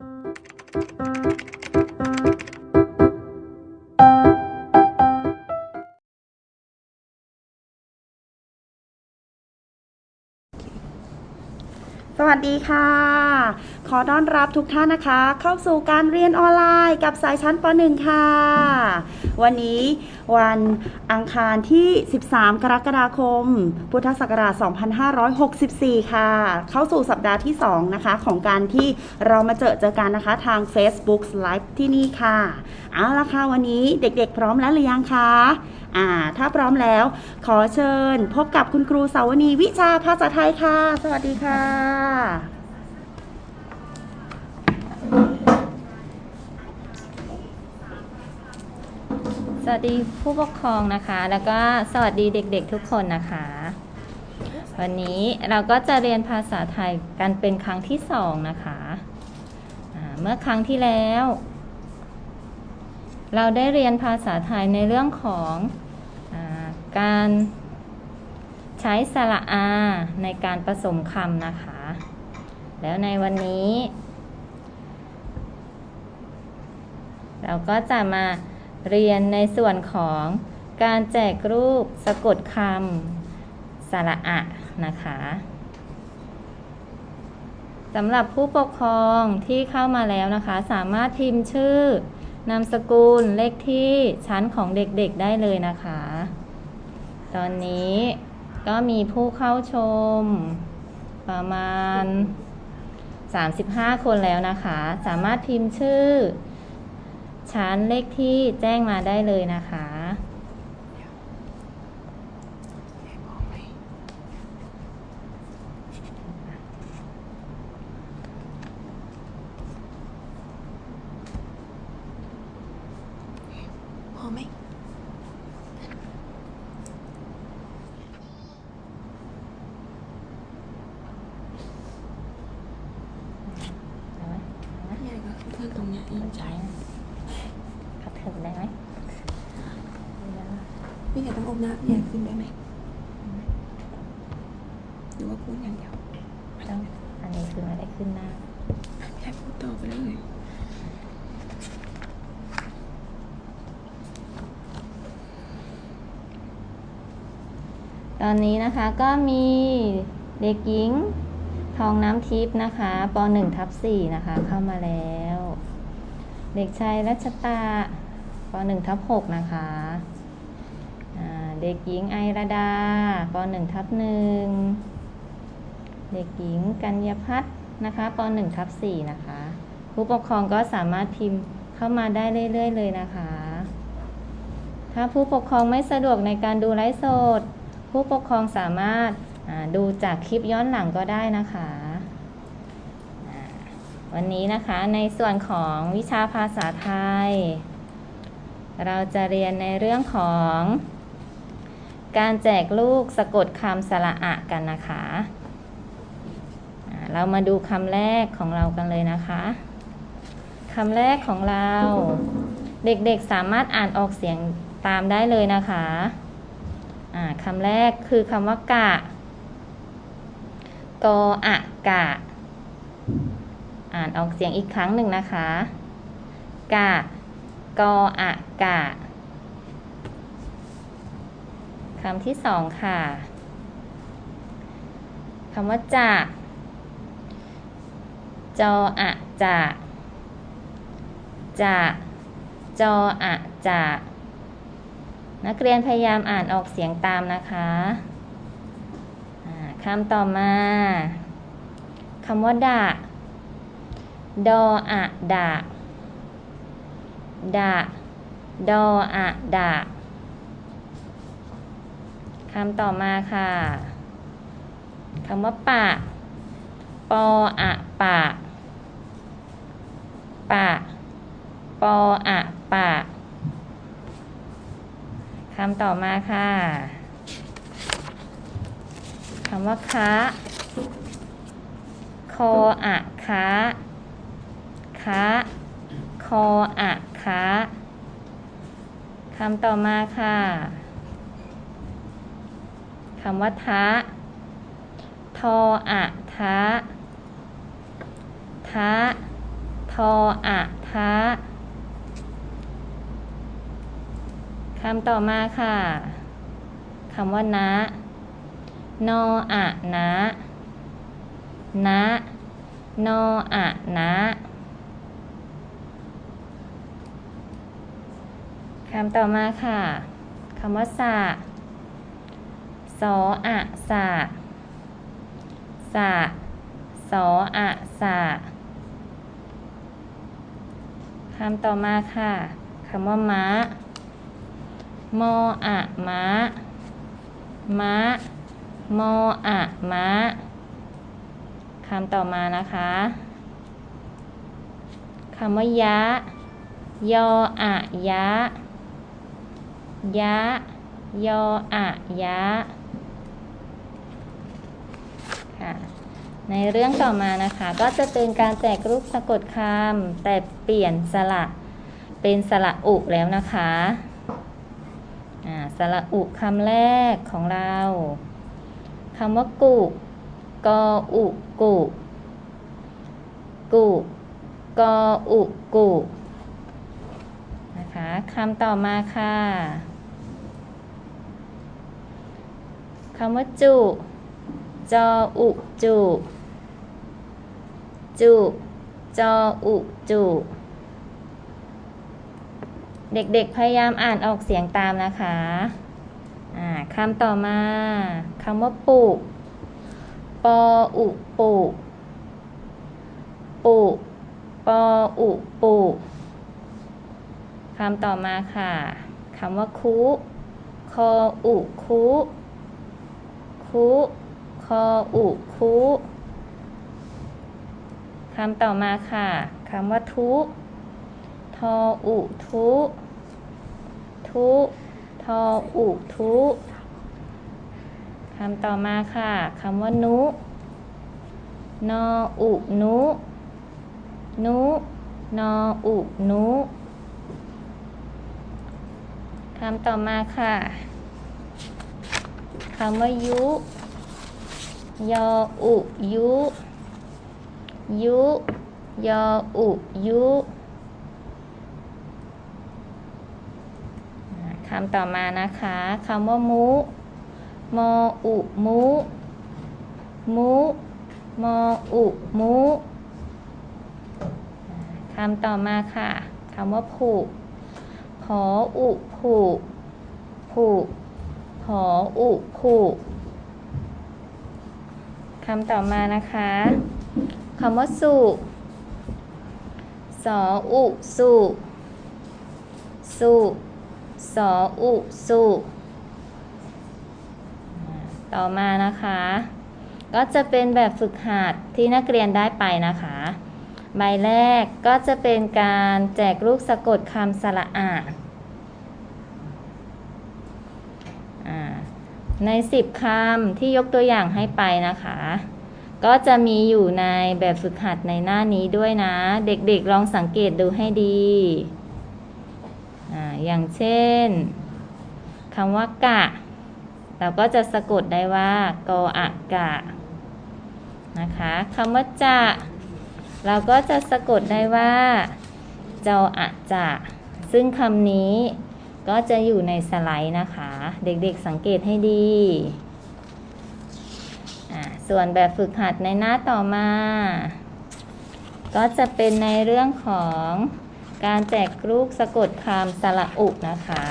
thank you สวัสดีค่ะ ขอต้อนรับทุกท่านนะคะ เข้าสู่การเรียนออนไลน์กับสายชั้นป .1 ค่ะ วันนี้วันอังคารที่ 13 กรกฎาคม พุทธศักราช 2564 ค่ะ เข้าสู่สัปดาห์ที่ 2 นะคะ ของการที่เรามาเจอเจอกันนะคะทาง Facebook Live ที่นี่ค่ะ เอาละค่ะ วันนี้เด็กๆพร้อมแล้วหรือยังคะ อ่า ถ้าพร้อมแล้ว ขอเชิญ พบกับคุณครูสาวนีวิชาภาษาไทยค่ะ สวัสดีค่ะ สวัสดีผู้ปกครองนะคะ แล้วก็สวัสดีเด็กๆทุกคนนะคะ วันนี้เราก็จะเรียนภาษาไทยกันเป็นครั้งที่สองนะคะเมื่อครั้งที่แล้ว เราได้เรียนภาษาไทยในเรื่องของ การใช้สระอาในการผสมคำนะคะ แล้วในวันนี้ เราก็จะมาเรียนในส่วนของการแจกรูปสะกดคำสระอะนะคะสำหรับผู้ปกครองที่เข้ามาแล้วนะคะ สามารถพิมพ์ชื่อนามสกุลเลขที่ชั้นของเด็กๆได้เลยนะคะ ตอนนี้ก็มีผู้เข้าชมประมาณ 35 คนแล้วนะคะ สามารถพิมพ์ชื่อ ชั้นเลขที่แจ้งมาได้เลยนะคะ พอไหม เนี่ยก็คือเพื่อนตรงเนี้ยอินใจ ขับเถิบได้ไหมพี่แกต้องอมหน้าพี่แกขึ้นได้ไหมหรือว่าพูดอย่างเดียวต้องอันนี้คือไม่ได้ขึ้นหน้าพี่แกพูดต่อไปเลยตอนนี้นะคะก็มีเด็กหญิงทองน้ำทิพย์นะคะป .1 ทับ4นะคะเข้ามาแล้ว เด็กชายรัชตา ป .1 ทับ6นะคะเด็กหญิงไอราดาป .1 ทับ1เด็กหญิงกัญญพัฒน์นะคะป .1 ทับ4นะคะ ผู้ปกครองก็สามารถพิมพ์เข้ามาได้เรื่อย ๆ เลยนะคะ ถ้าผู้ปกครองไม่สะดวกในการดูไลฟ์สด ผู้ปกครองสามารถดูจากคลิปย้อนหลังก็ได้นะคะ วันนี้นะคะในส่วนของวิชาภาษาไทย เราจะเรียนในเรื่องของการแจกลูกสะกดคำสระอะกันนะคะ เรามาดูคำแรกของเรากันเลยนะคะ คำแรกของเรา เด็กๆสามารถอ่านออกเสียงตามได้เลยนะคะคำแรกคือคำว่ากะ กออะกะ อ่านออกเสียงอีกครั้งหนึ่งนะคะ กะ กออะกะคำที่สองค่ะคำว่าจะจออะจะจะจออะจะนักเรียนพยายามอ่านออกเสียงตามนะคะคำต่อมาคำว่าดะดออะดะ ดะดออะดะคำต่อมาค่ะคำว่าปะ ปออะปะ ปะ ปออะปะคำต่อมาค่ะคำว่าคะคออะคะคะ ออะคะคำต่อมาค่ะคำว่าทะทออะทะทะททออะทะคำต่อมาค่ะคำว่านะนออะนะนะนออะนะ คำต่อมาค่ะคำว่าสะสออะสะสะสออะสะคำต่อมาค่ะคำว่ามะมออะมะมะมออะมะคำต่อมานะคะคำว่ายะ ยออะยะ ยะ ยออะยะค่ะในเรื่องต่อมานะคะ ก็จะเป็นการแจกรูปสะกดคำแต่เปลี่ยนสระเป็นสระอุแล้วนะคะอ่าสระอุคำแรกของเราคำว่ากุกออุกุกุกออุกุนะคะคำต่อมาค่ะ คำว่าจุ จออุจุ จุ จออุจุ เด็กๆพยายามอ่านออกเสียงตามนะคะคำต่อมาคำว่าปุปออุปุปุปออุปุคำต่อมาค่ะคำว่าคุคออุคุ คุคออุคุคำต่อมาค่ะคำว่าทุทออุทุทุทออุทุคำต่อมาค่ะคำว่านุนออุนุนุนออุนุคำต่อมาค่ะ คำว่ายุ ยออุยุ ยุ ยออุยุคำต่อมานะคะคำว่ามุ มออุมุ มุ มออุมุคำต่อมาค่ะคำว่าผูก ผออุผูกผูก ผออุผูกคำต่อมานะคะคำว่าสุสออุสุสุสออุสุต่อมานะคะ ก็จะเป็นแบบฝึกหัดที่นักเรียนได้ไปนะคะ ใบแรกก็จะเป็นการแจกลูกสะกดคำสระอะอ่า ใน 10คำที่ยกตัวอย่างให้ไปนะคะ ก็จะมีอยู่ในแบบฝึกหัดในหน้านี้ด้วยนะ เด็กๆลองสังเกตดูให้ดีออย่างเช่นคำว่ากะ เราก็จะสะกดได้ว่ากออะกะนะคะคำว่าจะเราก็จะสะกดได้ว่าจออะจะซึ่งคำนี้ ก็จะอยู่ในสไลด์นะคะ เด็กๆสังเกตให้ดีอ่าส่วนแบบฝึกหัดในหน้าต่อมา ก็จะเป็นในเรื่องของการแจกลูกสะกดคำสระอุนะคะ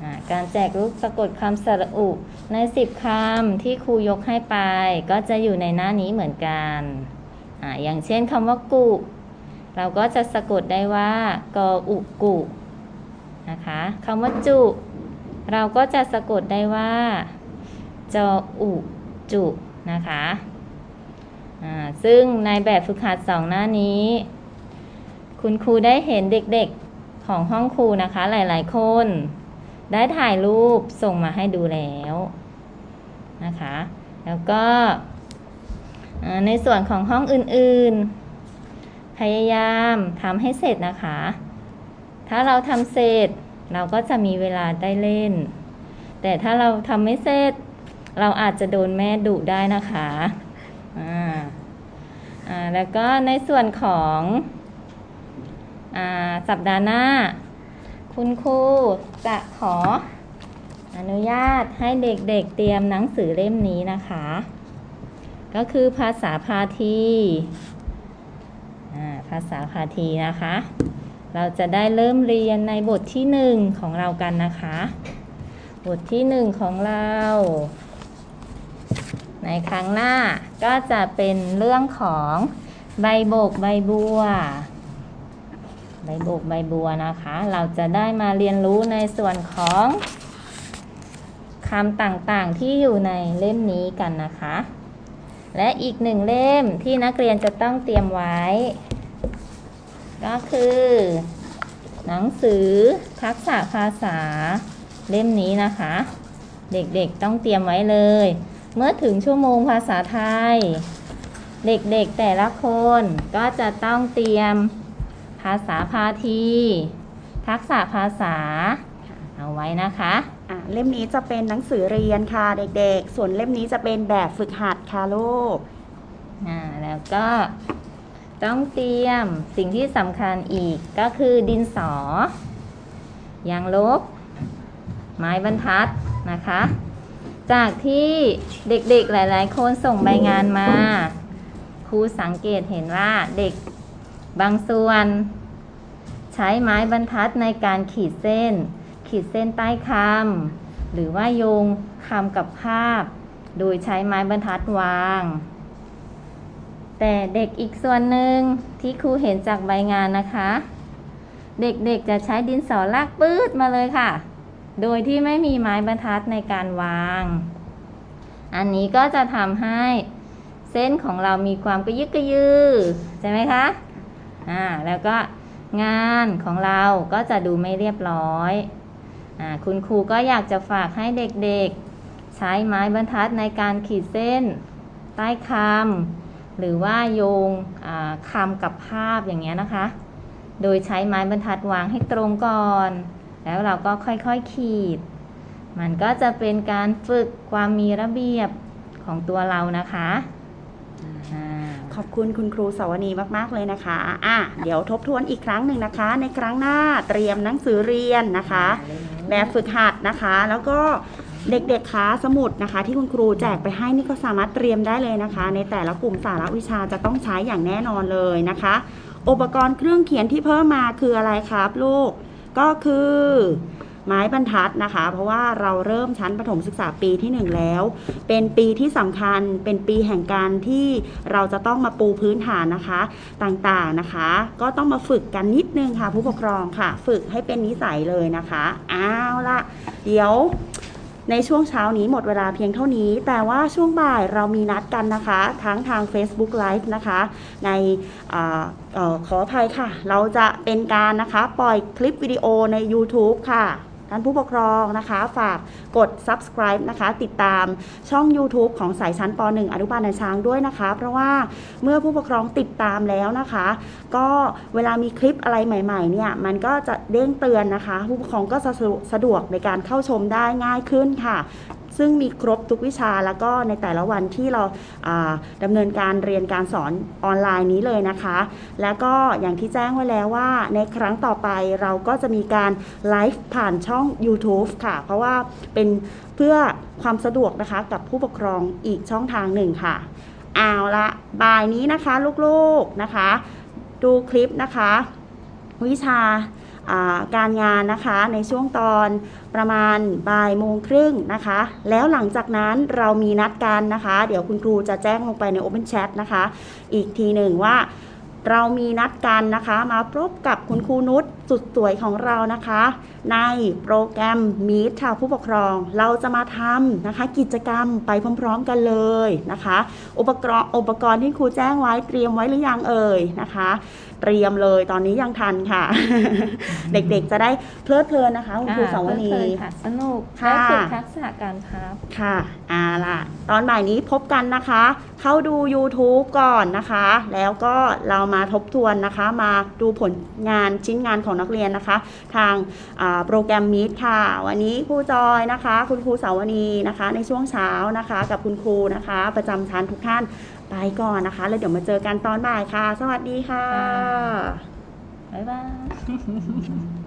อ่าการแจกลูกสะกดคำสระอุใน 10 คำที่ครูยกให้ไป ก็จะอยู่ในหน้านี้เหมือนกันอ่าอย่างเช่นคำว่ากุ เราก็จะสะกดได้ว่ากออุกุนะคะคำว่าจุ เราก็จะสะกดได้ว่าจออุจุนะคะซึ่งในแบบฝึกหัดสองหน้านี้ คุณครูได้เห็นเด็กๆของห้องครูนะคะหลายๆคน ได้ถ่ายรูปส่งมาให้ดูแล้วนะคะ แล้วก็ในส่วนของห้องอื่นๆ พยายามทำให้เสร็จนะคะ ถ้าเราทำเสร็จ เราก็จะมีเวลาได้เล่น แต่ถ้าเราทำไม่เสร็จ เราอาจจะโดนแม่ดุได้นะคะอ่าอ่าแล้วก็ในส่วนของอ่าสัปดาห์หน้า คุณครูจะขออนุญาตให้เด็กๆเตรียมหนังสือเล่มนี้นะคะ ก็คือภาษาพาทีอ ภาษาพาทีนะคะ เราจะได้เริ่มเรียนในบทที่หนึ่งของเรากันนะคะ บทที่หนึ่งของเรา ในครั้งหน้าก็จะเป็นเรื่องของใบโบกใบบัว ใบโบกใบบัวนะคะ เราจะได้มาเรียนรู้ในส่วนของคำต่างๆที่อยู่ในเล่มนี้กันนะคะ และอีกหนึ่งเล่มที่นักเรียนจะต้องเตรียมไว้ ก็คือ หนังสือทักษะภาษาเล่มนี้นะคะ เด็กๆต้องเตรียมไว้เลย เมื่อถึงชั่วโมงภาษาไทย เด็กๆแต่ละคนก็จะต้องเตรียมภาษาพาที ทักษะภาษาเอาไว้นะคะอะ เล่มนี้จะเป็นหนังสือเรียนค่ะเด็กๆ ส่วนเล่มนี้จะเป็นแบบฝึกหัดค่ะลูกอ่าแล้วก็ต้องเตรียมสิ่งที่สำคัญอีกก็คือดินสอ ยางลบ ไม้บรรทัดนะคะ จากที่เด็กๆหลายๆ คนส่งใบงานมา ครูสังเกตเห็นว่าเด็กบางส่วน ใช้ไม้บรรทัดในการขีดเส้น ขีดเส้นใต้คำหรือว่าโยงคำกับภาพ โดยใช้ไม้บรรทัดวาง แต่เด็กอีกส่วนหนึ่งที่ครูเห็นจากใบงานนะคะ เด็กๆจะใช้ดินสอลากปื๊ดมาเลยค่ะ โดยที่ไม่มีไม้บรรทัดในการวาง อันนี้ก็จะทำให้เส้นของเรามีความกระยึกกระยือใช่ไหมคะอ่าแล้วก็งานของเราก็จะดูไม่เรียบร้อย คุณครูก็อยากจะฝากให้เด็กๆ ใช้ไม้บรรทัดในการขีดเส้น ใต้คำหรือว่าโยงคำกับภาพอย่างเงี้ยนะคะ โดยใช้ไม้บรรทัดวางให้ตรงก่อน แล้วเราก็ค่อยๆขีด มันก็จะเป็นการฝึกความมีระเบียบของตัวเรานะคะขอบคุณคุณครูสาวนีมาก ๆ เลยนะคะ อะ เดี๋ยวทบทวนอีกครั้งหนึ่งนะคะ ในครั้งหน้าเตรียมหนังสือเรียนนะคะ แบบฝึกหัดนะคะ แล้วก็เด็กๆคะสมุดนะคะ ที่คุณครูแจกไปให้นี่ก็สามารถเตรียมได้เลยนะคะ ในแต่ละกลุ่มสาระวิชาจะต้องใช้อย่างแน่นอนเลยนะคะ อุปกรณ์เครื่องเขียนที่เพิ่มมาคืออะไรครับลูกก็คือ ไม้บรรทัดนะคะ เพราะว่าเราเริ่มชั้นประถมศึกษาปีที่หนึ่งแล้ว เป็นปีที่สำคัญเป็นปีแห่งการที่เราจะต้องมาปูพื้นฐานนะคะต่างๆนะคะ ก็ต้องมาฝึกกันนิดนึงค่ะ ผู้ปกครองค่ะ ฝึกให้เป็นนิสัยเลยนะคะเอาละเดี๋ยวในช่วงเช้านี้หมดเวลาเพียงเท่านี้ แต่ว่าช่วงบ่ายเรามีนัดกันนะคะ ทั้งทาง Facebook Live นะคะ ในออขออภัยค่ะ เราจะเป็นการนะคะ ปล่อยคลิปวิดีโอใน YouTube ค่ะ ท่านผู้ปกครองนะคะ ฝากกด subscribe นะคะ ติดตามช่อง YouTube ของสายชั้นป .1 อนุบาลในช้างด้วยนะคะ เพราะว่าเมื่อผู้ปกครองติดตามแล้วนะคะ ก็เวลามีคลิปอะไรใหม่ๆเนี่ยมันก็จะเด้งเตือนนะคะ ผู้ปกครองก็สะสะดวกในการเข้าชมได้ง่ายขึ้นค่ะ ซึ่งมีครบทุกวิชาแล้วก็ในแต่ละวันที่เราอ่าดำเนินการเรียนการสอนออนไลน์นี้เลยนะคะ แล้วก็อย่างที่แจ้งไว้แล้วว่า ในครั้งต่อไปเราก็จะมีการไลฟ์ผ่านช่อง YouTube ค่ะ เพราะว่าเป็นเพื่อความสะดวกนะคะกับผู้ปกครองอีกช่องทางหนึ่งค่ะเอาละบ่ายนี้นะคะลูกๆนะคะ ดูคลิปนะคะ วิชา การงานนะคะในช่วงตอนประมาณบ่ายโมงครึ่งนะคะ แล้วหลังจากนั้นเรามีนัดกันนะคะ เดี๋ยวคุณครูจะแจ้งลงไปใน Open Chat นะคะ อีกทีหนึ่งว่าเรามีนัดกันนะคะ มาพบกับคุณครูนุช สุดสวยของเรานะคะ ในโปรแกรม Meet ค่ะผู้ปกครอง เราจะมาทำนะคะ กิจกรรมไปพร้อม ๆ กันเลยนะคะ อุปกรณ์อุปกรณ์ที่ครูแจ้งไว้เตรียมไว้หรือยังเอ่ยนะคะ เตรียมเลยตอนนี้ยังทันค่ะ เด็กๆจะได้เพลิดเพลินนะคะคุณครูสาวนีเพลิดเพลินค่ะสนุกค่ะและฝึกทักษะการพับค่ะอ่าล่ะ ตอนบ่ายนี้พบกันนะคะ เข้าดู YouTube ก่อนนะคะ แล้วก็เรามาทบทวนนะคะ มาดูผลงานชิ้นงานของนักเรียนนะคะ ทางโปรแกรมมิตค่ะ วันนี้ครูจอยนะคะ คุณครูสาวนีนะคะ ในช่วงเช้านะคะ กับคุณครูนะคะ ประจำชั้นทุกท่านไปก่อนนะคะ แล้วเดี๋ยวมาเจอกันตอนบ่ายค่ะ สวัสดีค่ะ บ๊ายบาย